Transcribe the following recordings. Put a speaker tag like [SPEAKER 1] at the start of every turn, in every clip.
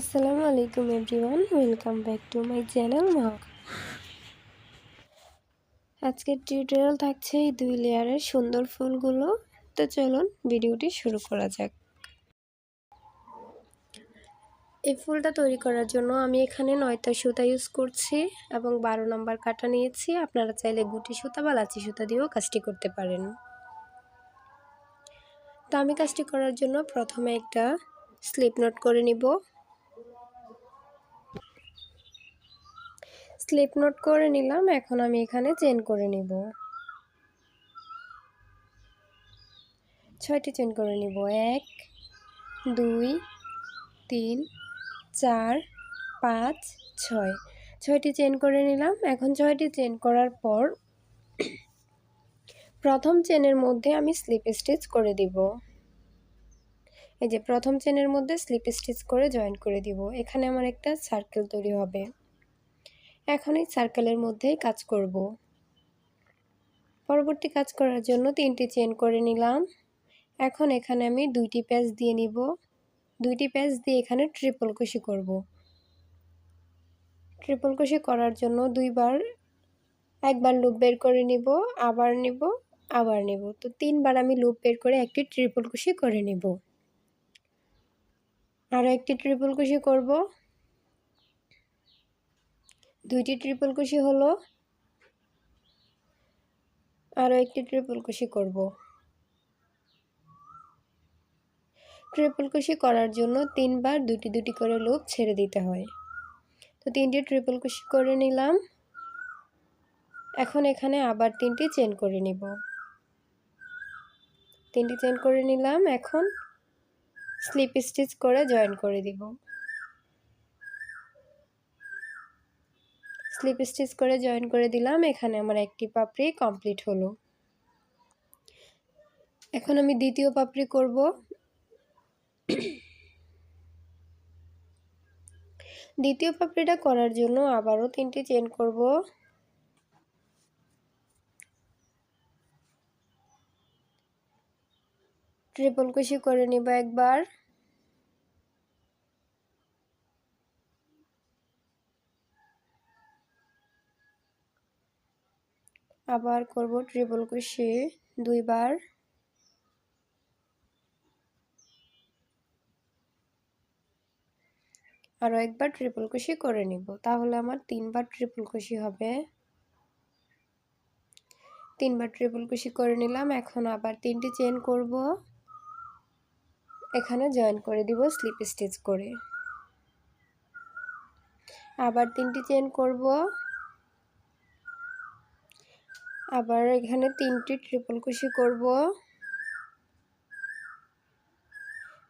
[SPEAKER 1] আসসালামু আলাইকুম everyone, welcome back to my channel মহাক আজকের টিউটোরিয়াল থাকছে এই দুই লেয়ারের সুন্দর ফুলগুলো। তো চলুন ভিডিওটি শুরু করা যাক। এই ফুলটা তৈরি করার জন্য আমি এখানে নয়টা সুতা ইউজ করছি এবং বারো নম্বর কাটা নিয়েছি। আপনারা চাইলে গুটি সুতা বা লাচি সুতা দিয়েও কাজটি করতে পারেন। তো আমি কাজটি করার জন্য প্রথমে একটা স্লিপ নোট করে নিব। স্লিপ নোট করে নিলাম, এখন আমি এখানে চেন করে নিব। ছয়টি চেন করে নিব, এক, দুই, তিন, চার, পাঁচ, ছয়। ছয়টি চেন করে নিলাম, এখন ছয়টি চেন করার পর প্রথম চেনের মধ্যে আমি স্লিপ স্টিচ করে দিব। এই যে প্রথম চেনের মধ্যে স্লিপ স্টিচ করে জয়েন করে দিব। এখানে আমার একটা সার্কেল তৈরি হবে। এখন এই সার্কেলের মধ্যেই কাজ করব। পরবর্তী কাজ করার জন্য তিনটি চেন করে নিলাম। এখন এখানে আমি দুইটি প্যাচ দিয়ে নিব। দুইটি প্যাচ দিয়ে এখানে ট্রিপল কুশি করব। ট্রিপল কুশি করার জন্য দুইবার, একবার লুপ বের করে নিব, আবার নিব, আবার নেব। তো তিনবার আমি লুপ বের করে একটি ট্রিপল কুশি করে নিব। আরও একটি ট্রিপল কুশি করব। দুইটি ট্রিপল কুশি হলো। আরও একটি ট্রিপল কুশি করব। ট্রিপল কুশি করার জন্য তিনবার দুটি দুটি করে লুপ ছেড়ে দিতে হয়। তো তিনটি ট্রিপল কুশি করে নিলাম। এখন এখানে আবার তিনটি চেন করে নিব। তিনটি চেন করে নিলাম। এখন স্লিপ স্টিচ করে জয়েন করে দিব। স্লিপ স্টিচ করে জয়েন করে দিলাম। এখানে আমার একটি পাপড়ি কমপ্লিট হলো। এখন আমি দ্বিতীয় পাপড়ি করব। দ্বিতীয় পাপড়িটা করার জন্য আবারও তিনটি চেন করব। ট্রিপল কুশি করে নিব একবার। আবার করব ট্রিপল কুশি দুইবার। আরও একবার ট্রিপল কুশি করে নিব, তাহলে আমার তিনবার ট্রিপল কুশি হবে। তিনবার ট্রিপল কুশি করে নিলাম, এখন আবার তিনটি চেন করব। এখানে জয়েন করে দিব স্লিপ স্টিচ করে। আবার তিনটি চেন করব। আবার এখানে তিনটি ট্রিপল কুশি করব।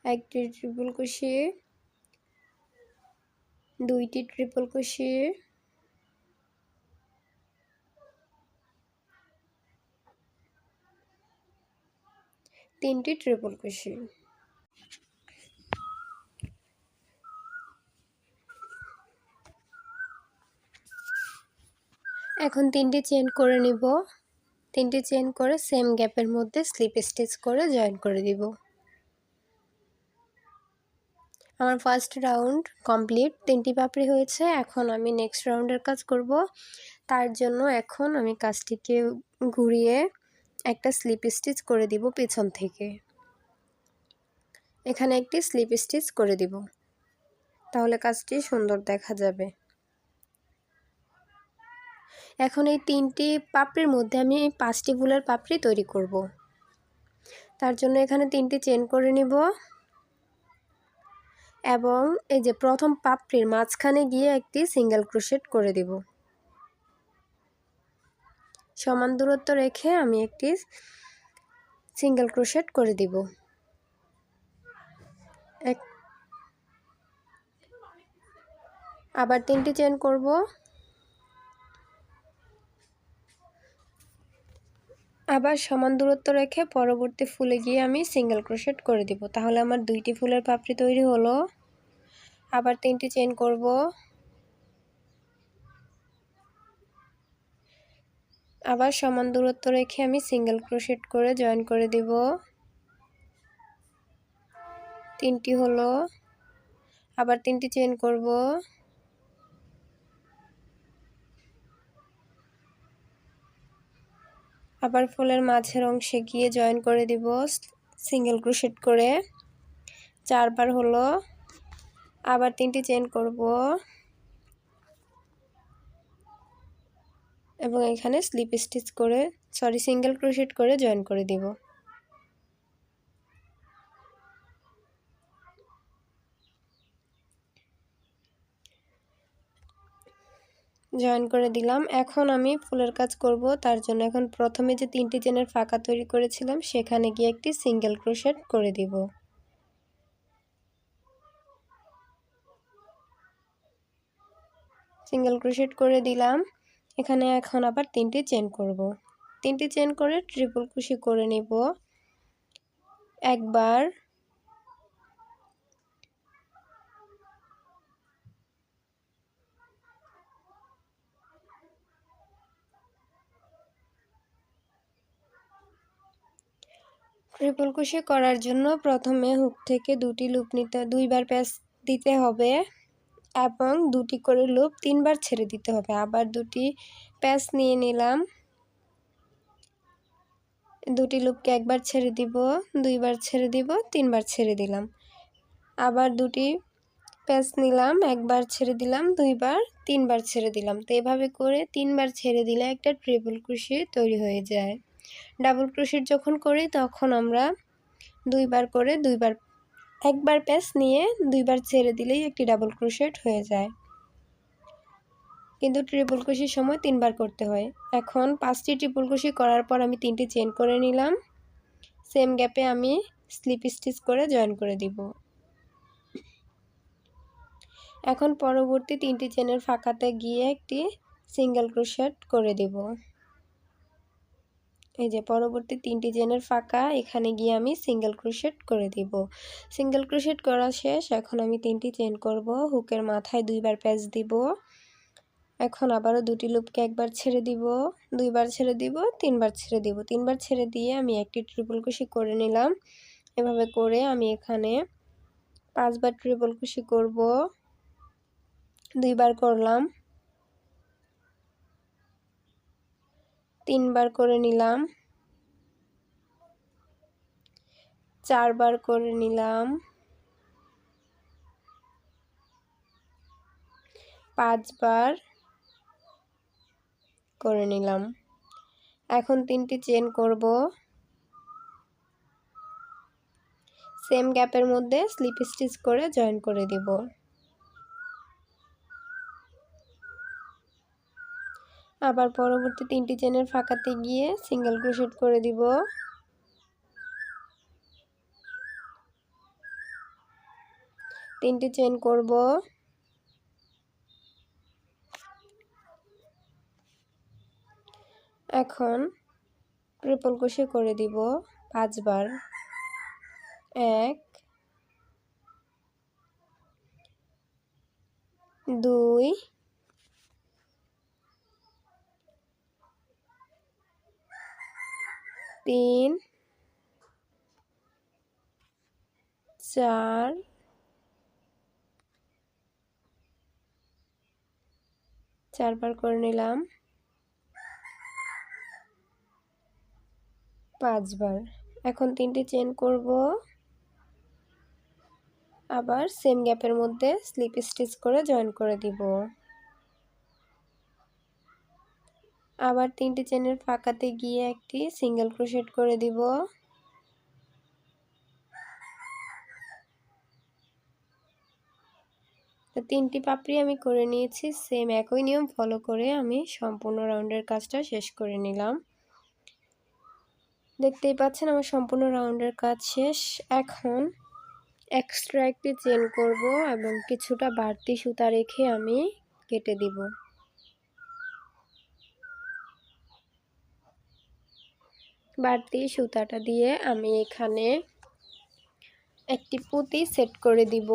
[SPEAKER 1] একটি ট্রিপল কুশি দুইটি ট্রিপল কুশি তিনটি ট্রিপল কুশি এখন তিনটি চেন করে নিব। তিনটি চেন করে সেম গ্যাপের মধ্যে স্লিপ স্টিচ করে জয়েন করে দিব। আমার ফার্স্ট রাউন্ড কমপ্লিট তিনটি পাপড়ি হয়েছে। এখন আমি নেক্সট রাউন্ডের কাজ করব। তার জন্য এখন আমি কাজটিকে ঘুরিয়ে একটা স্লিপ স্টিচ করে দিব পেছন থেকে। এখানে একটি স্লিপ স্টিচ করে দিব। তাহলে কাজটি সুন্দর দেখা যাবে। এখন এই তিনটি পাপড়ির মধ্যে আমি পাঁচটি ফুলের পাপড়ি তৈরি করব। তার জন্য এখানে তিনটি চেন করে নিব। এবং এই যে প্রথম পাপড়ির মাঝখানে গিয়ে একটি সিঙ্গেল ক্রোশেট করে দিব। সমান দূরত্ব রেখে আমি একটি সিঙ্গেল ক্রোশেট করে দিব। এক আবার তিনটি চেন করব। আবার সমান দূরত্ব রেখে পরবর্তী ফুলে গিয়ে আমি সিঙ্গেল ক্রোশেট করে দিব। তাহলে আমার দুইটি ফুলের পাপড়ি তৈরি হলো। আবার তিনটি চেন করব। আবার সমান দূরত্ব রেখে আমি সিঙ্গেল ক্রোশেট করে জয়েন করে দিব। তিনটি হলো। আবার তিনটি চেন করব। আবার ফুলের মাঝের অংশে গিয়ে জয়েন করে দিব সিঙ্গেল ক্রুশেট করে। চারবার হলো। আবার তিনটি চেন করব। এবং এখানে স্লিপ স্টিচ করে, সরি, সিঙ্গেল ক্রুশেট করে জয়েন করে দিব। জয়েন করে দিলাম। এখন আমি ফুলের কাজ করব, তার জন্য এখন প্রথমে যে তিনটি চেনের ফাঁকা তৈরি করেছিলাম, সেখানে গিয়ে একটি সিঙ্গেল ক্রোশেট করে দিব। সিঙ্গেল ক্রোশেট করে দিলাম। এখানে এখন আবার তিনটি চেন করব। তিনটি চেন করে ট্রিপল কুশি করে নিব। একবার ট্রিপল কুশি করার জন্য প্রথমে হুক থেকে দুটি লুপ নিতে, দুইবার প্যাচ দিতে হবে এবং দুটি করে লুপ তিনবার ছেড়ে দিতে হবে। আবার দুটি প্যাচ নিয়ে নিলাম। দুটি লুপকে একবার ছেড়ে দিব, দুইবার ছেড়ে দিব, তিনবার ছেড়ে দিলাম। আবার দুটি প্যাচ নিলাম, একবার ছেড়ে দিলাম, দুইবার, তিনবার ছেড়ে দিলাম। তো এভাবে করে তিনবার ছেড়ে দিলে একটা ট্রিপল কুশি তৈরি হয়ে যায়। ডাবল ক্রোশেট যখন করি, তখন আমরা দুইবার করে দুইবার, একবার প্যাচ নিয়ে দুইবার ছেড়ে দিলেই একটি ডাবল ক্রোশেট হয়ে যায়। কিন্তু ট্রিপল কুশির সময় তিনবার করতে হয়। এখন পাঁচটি ট্রিপল কুশি করার পর আমি তিনটি চেন করে নিলাম। সেম গ্যাপে আমি স্লিপ স্টিচ করে জয়েন করে দিব। এখন পরবর্তী তিনটি চেনের ফাঁকাতে গিয়ে একটি সিঙ্গেল ক্রোশেট করে দেব। এই যে পরবর্তী তিনটি চেনের ফাঁকা, এখানে গিয়ে আমি সিঙ্গেল ক্রোশেট করে দিব। সিঙ্গেল ক্রোশেট করা শেষ, এখন আমি তিনটি চেন করব। হুকের মাথায় দুইবার প্যাচ দিব। এখন আবারও দুটি লুপকে একবার ছেড়ে দিব। দুইবার ছেড়ে দিব, তিনবার ছেড়ে দিব। তিনবার ছেড়ে দিয়ে আমি একটি ট্রিপল কুশি করে নিলাম। এভাবে করে আমি এখানে পাঁচবার ট্রিপল কুশি করব। দুইবার করলাম। তিনবার করে নিলাম। চারবার করে নিলাম। পাঁচবার করে নিলাম। এখন তিনটি চেন করব। সেম গ্যাপের মধ্যে স্লিপ স্টিচ করে জয়েন করে দিব। আবার পরবর্তী তিনটি চেনের ফাঁকাতে গিয়ে সিঙ্গেল ক্রোশেট করে দিব। তিনটি চেন করব। এখন ট্রিপল কুশি করে দিব পাঁচবার। এক, দুই তিন, চার, চারবার করে নিলাম। পাঁচবার। এখন তিনটি চেন করব। আবার সেম গ্যাপের মধ্যে স্লিপ স্টিচ করে জয়েন করে দিব। আবার তিনটি চেনের ফাঁকাতে গিয়ে একটি সিঙ্গেল ক্রোশেট করে দিব। তিনটি পাপড়ি আমি করে নিয়েছি সেম একই নিয়ম ফলো করে আমি সম্পূর্ণ রাউন্ডের কাজটা শেষ করে নিলাম। দেখতেই পাচ্ছেন আমার সম্পূর্ণ রাউন্ডের কাজ শেষ। এখন এক্সট্রা একটি চেন করব এবং কিছুটা বাড়তি সুতা রেখে আমি কেটে দিব। বাড়তি সুতাটা দিয়ে আমি এখানে একটি পুঁতি সেট করে দিব।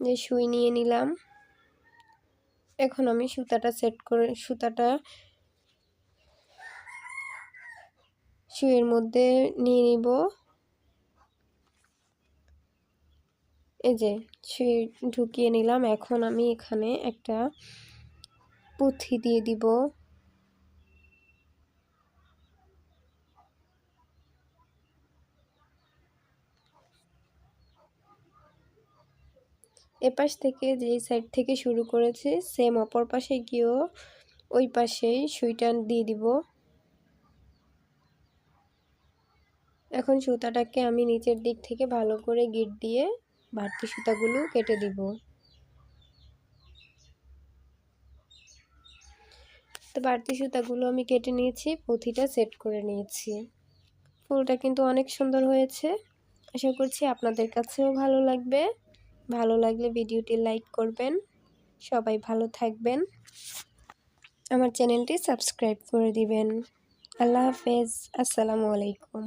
[SPEAKER 1] যে সুই নিয়ে নিলাম। এখন আমি সুতাটা সেট করে, সুতাটা সুইয়ের মধ্যে নিয়ে নিব। এই যে সুই ঢুকিয়ে নিলাম। এখন আমি এখানে একটা পুঁথি দিয়ে দিব। এপাশ থেকে যেই সাইড থেকে শুরু করেছি সেম অপর পাশে গিয়েও ওই পাশেই সুইটা দিয়ে দিব। এখন সুতাটাকে আমি নিচের দিক থেকে ভালো করে গিট দিয়ে বাড়তি সুতাগুলো কেটে দিব। তো বাড়তি সুতাগুলো আমি কেটে নিয়েছি, পুঁথিটা সেট করে নিয়েছি। ফুলটা কিন্তু অনেক সুন্দর হয়েছে। আশা করছি আপনাদের কাছেও ভালো লাগবে। ভালো লাগলে ভিডিওটি লাইক করবেন। সবাই ভালো থাকবেন। আমার চ্যানেলটি সাবস্ক্রাইব করে দিবেন। আল্লাহ হাফেজ। আসসালামু আলাইকুম।